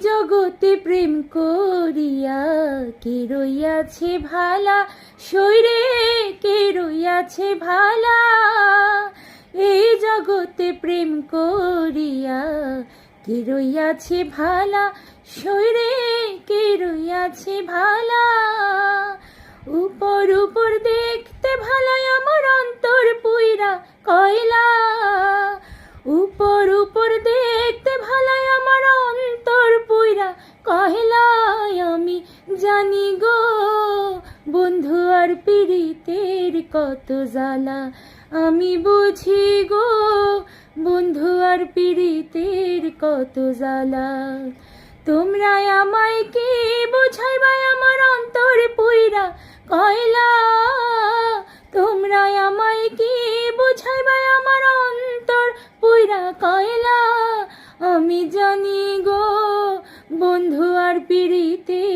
জগতে প্রেম করিয়া কে রইয়াছে ভালা? শৈরে কে রইয়াছে ভালা? এই জগতে প্রেম করিয়া কে রইয়াছে ভালা? শৈরে কে রইয়াছে ভালা? উপর উপর দেখতে ভালাই আমার অন্তর পুইরা কয়লা? উপর জানি গো, বন্ধু আর পীড়িতের কত জ্বালা। আমি বুঝি গো, বন্ধু আর পীড়িতের কত জ্বালা। তোমরা আমায় কি বুঝাইবাই আমার অন্তর পুইরা? কয়লা, তোমরা আমায় কি বুঝাইবাই আমার অন্তর পুইরা? কয়লা, আমি জানি গো, বন্ধু আর পীড়িতের